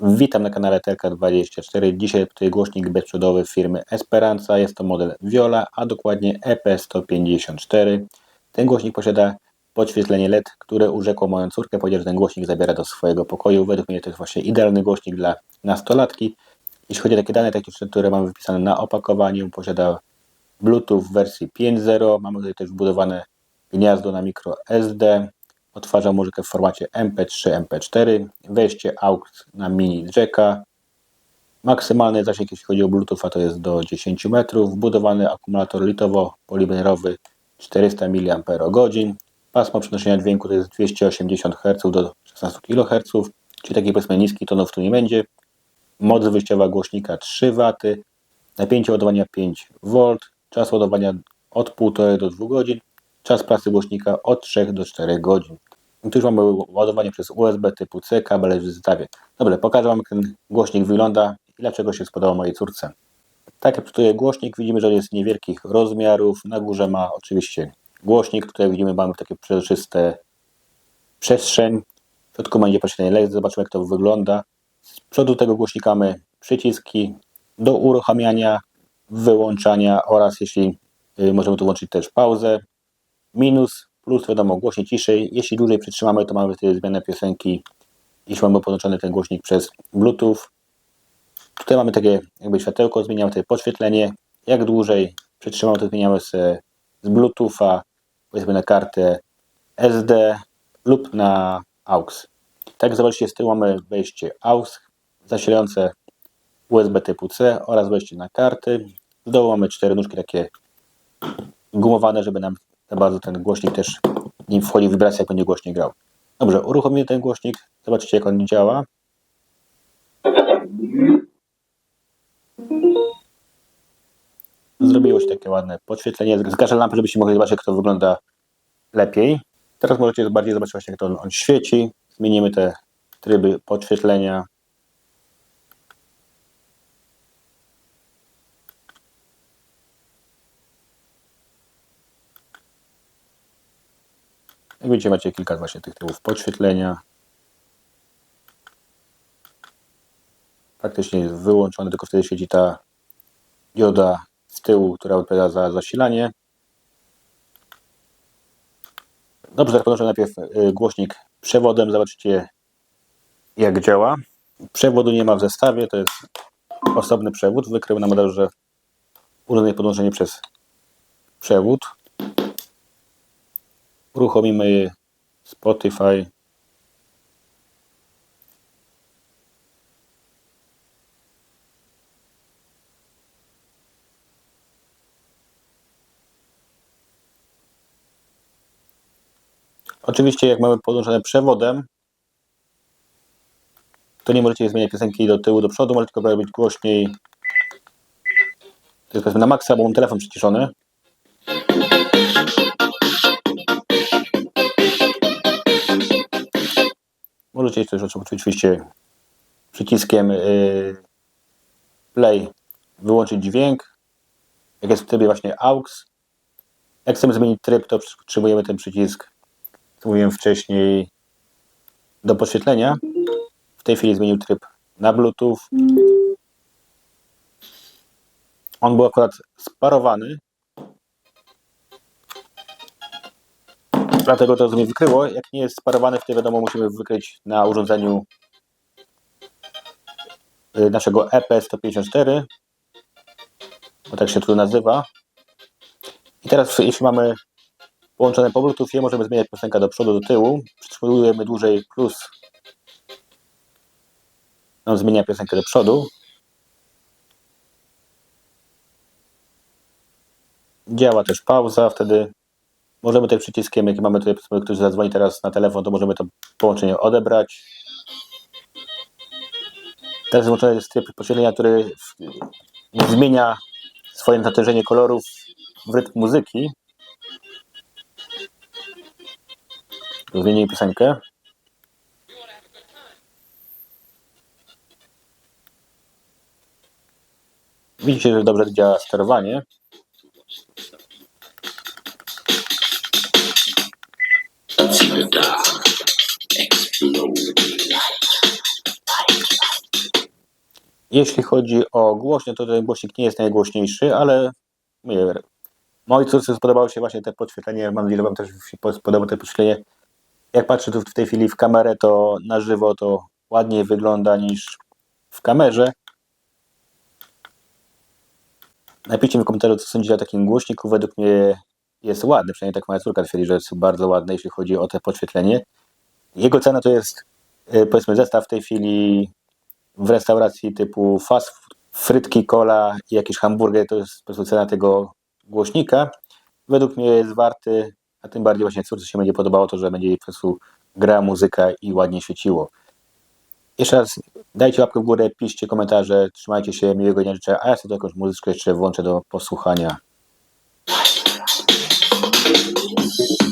Witam na kanale TK24. Dzisiaj tutaj głośnik bezprzewodowy firmy Esperanza. Jest to model Viola, a dokładnie E EP154. Ten głośnik posiada podświetlenie LED, które urzekło moją córkę, powiedział, że ten głośnik zabiera do swojego pokoju. Według mnie to jest właśnie idealny głośnik dla nastolatki. Jeśli chodzi o takie dane techniczne, które mamy wypisane na opakowaniu, posiada Bluetooth w wersji 5.0. Mamy tutaj też wbudowane gniazdo na micro SD. Odtwarza muzykę w formacie MP3, MP4. Wejście AUX na mini jacka. Maksymalny zasięg, jeśli chodzi o Bluetootha, to jest do 10 metrów. Wbudowany akumulator litowo-polimerowy 400 mAh. Pasmo przenoszenia dźwięku to jest 280 Hz do 16 kHz, czyli taki powiedzmy niski tonów tu nie będzie. Moc wyjściowa głośnika 3 W. Napięcie ładowania 5 V. Czas ładowania od 1,5 do 2 godzin. Czas pracy głośnika od 3 do 4 godzin. Tu już mamy ładowanie przez USB typu C, kabel w zestawie. Dobrze, pokażę Wam jak ten głośnik wygląda i dlaczego się spodobał mojej córce. Tak jak tutaj głośnik, widzimy, że jest niewielkich rozmiarów. Na górze ma oczywiście głośnik. Tutaj widzimy, mamy takie przezroczyste przestrzeń. W środku będzie pośrednie LED. Zobaczymy, jak to wygląda. Z przodu tego głośnika mamy przyciski do uruchamiania, wyłączania oraz jeśli y, możemy tu włączyć też pauzę. Minus, plus wiadomo, głośniej ciszej. Jeśli dłużej przytrzymamy, to mamy wtedy zmianę piosenki, jeśli mamy podłączony ten głośnik przez Bluetooth. Tutaj mamy takie jakby światełko, zmieniamy tutaj podświetlenie. Jak dłużej przytrzymamy, to zmieniamy z, z Bluetootha, powiedzmy na kartę SD lub na AUX. Tak, zobaczcie, z tyłu mamy wejście AUX zasilające USB typu C oraz wejście na karty. Z dołu mamy cztery nóżki takie gumowane, żeby nam za bardzo ten głośnik też nim wchodzi wibracja, jak będzie głośnik grał. Dobrze, uruchomimy ten głośnik. Zobaczcie, jak on działa. Zrobiło się takie ładne podświetlenie. Zgaszę lampę, żebyście mogli zobaczyć, jak to wygląda lepiej. Teraz możecie bardziej zobaczyć właśnie, jak to on świeci. Zmienimy te tryby podświetlenia. Jak widzicie, macie kilka właśnie tych typów podświetlenia. Praktycznie jest wyłączony, tylko wtedy świeci ta dioda z tyłu, która odpowiada za zasilanie. Dobrze, teraz podłączę najpierw y, głośnik przewodem. Zobaczycie, jak działa. Przewodu nie ma w zestawie, to jest osobny przewód. Wykrył na modelu, że urządzenie podłączenie przez przewód. Uruchomimy Spotify. Oczywiście, jak mamy podłączone przewodem, to nie możecie zmieniać piosenki do tyłu, do przodu, może tylko robić głośniej. To jest powiedzmy na maksa, bo mam telefon przyciszony. Możecie też oczywiście przyciskiem yy, play wyłączyć dźwięk. Jak jest w trybie właśnie AUX. Jak chcemy zmienić tryb, to przytrzymujemy ten przycisk, co mówiłem wcześniej, do podświetlenia. W tej chwili zmienił tryb na Bluetooth. On był akurat sparowany. Dlatego to mnie wykryło. Jak nie jest sparowany, wtedy wiadomo, musimy wykryć na urządzeniu y, naszego E EP154, bo tak się to nazywa. I teraz, jeśli mamy połączone po Bluetoothie, możemy zmieniać piosenkę do przodu, do tyłu. Przytrzymujemy dłużej plus on zmienia piosenkę do przodu. Działa też pauza, wtedy możemy tym przyciskiem, jaki mamy tutaj, ktoś zadzwoni teraz na telefon, to możemy to połączenie odebrać. Teraz włączony jest tryb podświetlenia, który zmienia swoje natężenie kolorów w rytm muzyki. Zmienimy piosenkę. Widzicie, że dobrze działa sterowanie. Jeśli chodzi o głośność, to ten głośnik nie jest najgłośniejszy, ale mówię, mojej córce spodobało się właśnie te podświetlenie. Mam nadzieję, że Wam też się spodoba to podświetlenie. Jak patrzę tu w tej chwili w kamerę, to na żywo to ładniej wygląda niż w kamerze. Napiszcie mi w komentarzu, co sądzicie o takim głośniku. Według mnie jest ładny, przynajmniej tak moja córka twierdzi, że jest bardzo ładny, jeśli chodzi o te podświetlenie. Jego cena to jest, y, powiedzmy, zestaw w tej chwili w restauracji typu fast food, frytki, cola i jakiś hamburger, to jest po prostu cena tego głośnika. Według mnie jest warty, a tym bardziej właśnie córce się będzie podobało to, że będzie jej po prostu grała muzyka i ładnie świeciło. Jeszcze raz dajcie łapkę w górę, piszcie komentarze, trzymajcie się, miłego dnia życzę, a ja sobie to jakąś muzyczkę jeszcze włączę do posłuchania. Thank you.